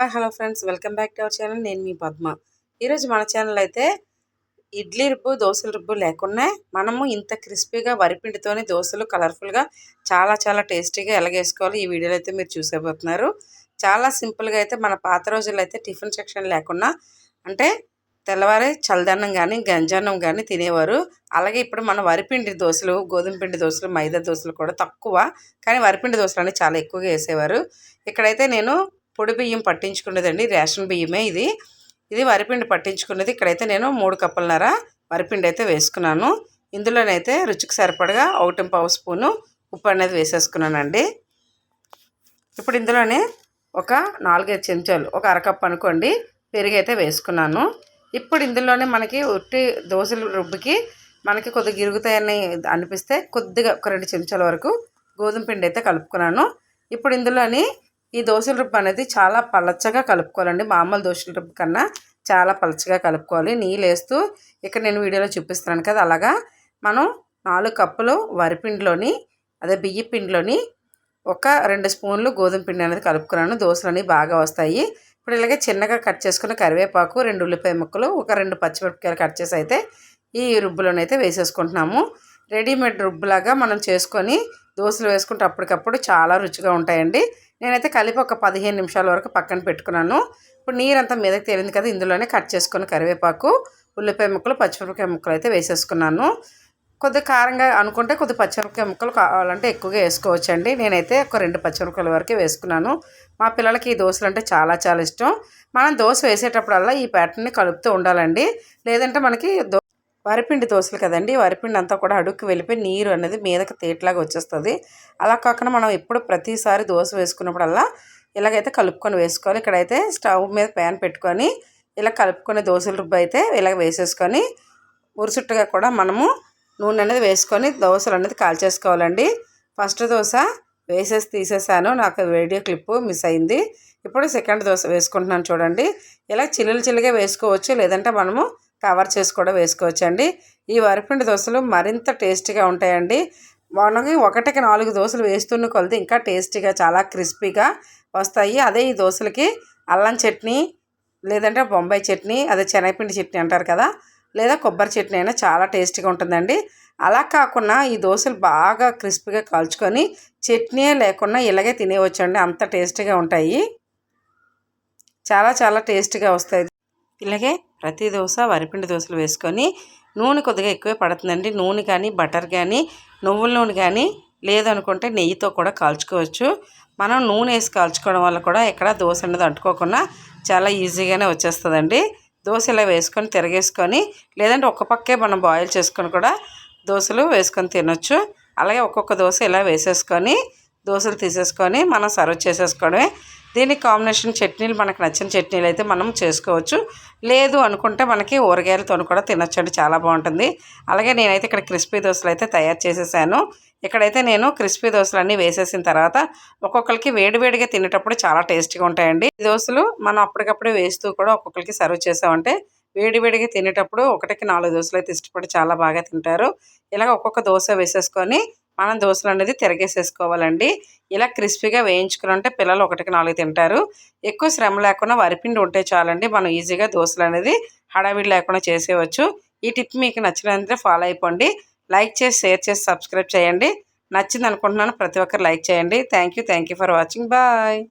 Hello friends. Welcome back to our channel. నేను మీ పద్మ. ఈరోజు మన ఛానల్ అయితే ఇడ్లీ రుబ్బు దోశల రుబ్బు లేకుండా మనము ఇంత క్రిస్పీగా వరిపిండితోనే దోశలు కలర్ఫుల్గా చాలా చాలా టేస్టీగా ఎలాగేసుకోవాలి ఈ వీడియోలో అయితే మీరు చూసేపోతున్నారు చాలా సింపుల్గా అయితే మన పాత రోజుల్లో అయితే టిఫిన్ సెక్షన్ లేకుండా అంటే తెల్లవారి చల్లదన్నం కానీ గంజన్నం కానీ తినేవారు. అలాగే ఇప్పుడు మన వరిపిండి దోశలు గోధుమ పిండి దోశలు మైదా దోశలు కూడా తక్కువ. కానీ వరిపిండి దోశలు అనేవి చాలా ఎక్కువగా వేసేవారు. ఇక్కడైతే నేను పొడి బియ్యం పట్టించుకున్నదండి. రేషన్ బియ్యమే ఇది. ఇది వరిపిండి పట్టించుకున్నది. ఇక్కడైతే నేను మూడు కప్పులన్నర వరిపిండి అయితే వేసుకున్నాను. ఇందులోనైతే రుచికి సరిపడగా ఒకటి పావు స్పూను ఉప్పు అనేది వేసేసుకున్నానండి. ఇప్పుడు ఇందులోనే ఒక నాలుగైదు చెంచాలు ఒక అరకప్పు అనుకోండి పెరుగు అయితే వేసుకున్నాను. ఇప్పుడు ఇందులోనే మనకి ఉట్టి దోశలు రుబ్బుకి మనకి కొద్దిగా ఇరుగుతాయని అనిపిస్తే కొద్దిగా ఒక రెండు చెంచాల వరకు గోధుమ పిండి అయితే కలుపుకున్నాను. ఇప్పుడు ఇందులోని ఈ దోశల రుబ్బు అనేది చాలా పలచగా కలుపుకోవాలండి. మామూలు దోశల రుబ్బు కన్నా చాలా పలచగా కలుపుకోవాలి. నీళ్ళు వేస్తూ ఇక్కడ నేను వీడియోలో చూపిస్తున్నాను కదా అలాగా. మనం నాలుగు కప్పులు వరిపిండిలోని అదే బియ్య పిండిలోని ఒక రెండు స్పూన్లు గోధుమ పిండి అనేది కలుపుకున్నాను. దోశలు బాగా వస్తాయి. ఇప్పుడు ఇలాగే చిన్నగా కట్ చేసుకున్న కరివేపాకు రెండు ఉల్లిపాయ ముక్కలు ఒక రెండు పచ్చిమిరపకాయలు కట్ చేసి అయితే ఈ రుబ్బులోనైతే వేసేసుకుంటున్నాము. రెడీమేడ్ రుబ్బులాగా మనం చేసుకొని దోశలు వేసుకుంటే అప్పటికప్పుడు చాలా రుచిగా ఉంటాయండి. నేనైతే కలిపి ఒక పదిహేను నిమిషాల వరకు పక్కన పెట్టుకున్నాను. ఇప్పుడు నీరంతా మీదకి తేలింది కదా ఇందులోనే కట్ చేసుకుని కరివేపాకు ఉల్లిపాయ ముక్కలు పచ్చిమిరపకాయ ముక్కలు అయితే వేసేసుకున్నాను. కొద్దిగా కారంగా అనుకుంటే కొద్ది పచ్చిమిరపకాయ ముక్కలు కావాలంటే ఎక్కువగా వేసుకోవచ్చండి. నేనైతే ఒక రెండు పచ్చిమిరపకాయల వరకే వేసుకున్నాను. మా పిల్లలకి ఈ దోశలు అంటే చాలా చాలా ఇష్టం. మనం దోశ వేసేటప్పుడల్లా ఈ ప్యాటర్న్ని కలుపుతూ ఉండాలండి. లేదంటే మనకి దో వరిపిండి దోశలు కదండి. వరిపిండి అంతా కూడా అడుక్కి వెళ్ళిపోయి నీరు అనేది మీదకి తేట్లాగా వచ్చేస్తుంది. అలా కాకుండా మనం ఎప్పుడు ప్రతిసారి దోశ వేసుకున్నప్పుడల్లా ఇలాగైతే కలుపుకొని వేసుకోవాలి. ఇక్కడైతే స్టవ్ మీద ప్యాన్ పెట్టుకొని ఇలా కలుపుకునే దోశల రుబ్బు అయితే ఇలా వేసేసుకొని ఉరుసుట్టుగా కూడా మనము నూనె అనేది వేసుకొని దోశలు అనేది కాల్చేసుకోవాలండి. ఫస్ట్ దోశ వేసేసి తీసేసాను. నాకు వీడియో క్లిప్ మిస్ అయింది. ఇప్పుడు సెకండ్ దోశ వేసుకుంటున్నాను చూడండి. ఇలా చిల్లులు చిల్లుగా వేసుకోవచ్చు. లేదంటే మనము కవర్ చేసి కూడా వేసుకోవచ్చండి. ఈ వరిపిండి దోశలు మరింత టేస్టీగా ఉంటాయండి. మనకి ఒకటికి నాలుగు దోశలు వేస్తున్న కొలిది ఇంకా టేస్టీగా చాలా క్రిస్పీగా వస్తాయి. అదే ఈ దోశలకి అల్లం చట్నీ లేదంటే బొంబాయి చట్నీ అదే శనగపిండి చట్నీ అంటారు కదా లేదా కొబ్బరి చట్నీ అయినా చాలా టేస్టీగా ఉంటుందండి. అలా కాకుండా ఈ దోశలు బాగా క్రిస్పీగా కాల్చుకొని చట్నీ లేకుండా ఇలాగే తినేవచ్చండి అంత టేస్టీగా ఉంటాయి. చాలా చాలా టేస్టీగా వస్తాయి. ఇలాగే ప్రతి దోశ వరిపిండి దోశలు వేసుకొని నూనె కొద్దిగా ఎక్కువే పడుతుందండి. నూనె కానీ బటర్ కానీ నువ్వుల నూనె కానీ లేదనుకుంటే నెయ్యితో కూడా కాల్చుకోవచ్చు. మనం నూనె వేసి కాల్చుకోవడం వల్ల కూడా ఎక్కడ దోశ అనేది అంటుకోకుండా చాలా ఈజీగానే వచ్చేస్తుందండి. దోశ ఇలా వేసుకొని తిరగేసుకొని లేదంటే ఒక పక్కే మనం బాయిల్ చేసుకొని కూడా దోశలు వేసుకొని తినొచ్చు. అలాగే ఒక్కొక్క దోశ ఇలా వేసేసుకొని దోశలు తీసేసుకొని మనం సర్వ్ చేసేసుకోవడమే దీనికి కాంబినేషన్ చట్నీలు మనకు నచ్చిన చట్నీలు అయితే మనం చేసుకోవచ్చు. లేదు అనుకుంటే మనకి ఊరగాయలతో కూడా తినొచ్చండి చాలా బాగుంటుంది. అలాగే నేనైతే ఇక్కడ క్రిస్పీ దోశలు అయితే తయారు చేసేసాను. ఇక్కడైతే నేను క్రిస్పీ దోశలు అన్నీ వేసేసిన తర్వాత ఒక్కొక్కరికి వేడివేడిగా తినేటప్పుడు చాలా టేస్టీగా ఉంటాయండి. ఈ దోశలు మనం అప్పటికప్పుడే వేస్తూ కూడా ఒక్కొక్కరికి సర్వ్ చేసామంటే వేడివేడిగా తినేటప్పుడు ఒకటికి నాలుగు దోశలు అయితే ఇష్టపడి చాలా బాగా తింటారు. ఇలాగ ఒక్కొక్క దోశ వేసేసుకొని మనం దోశలు అనేది తిరగేసేసుకోవాలండి. ఇలా క్రిస్పీగా వేయించుకుని పిల్లలు ఒకటికి నాలుగు తింటారు. ఎక్కువ శ్రమ లేకుండా వరిపిండి ఉంటే చాలండి. మనం ఈజీగా దోశలు అనేది హడావిడి లేకుండా చేసేవచ్చు ఈ టిప్ మీకు నచ్చినంతే ఫాలో అయిపోండి. లైక్ చేసి షేర్ చేసి సబ్స్క్రైబ్ చేయండి. నచ్చింది అనుకుంటున్నాను ప్రతి ఒక్కరు లైక్ చేయండి. Thank you for watching. Bye.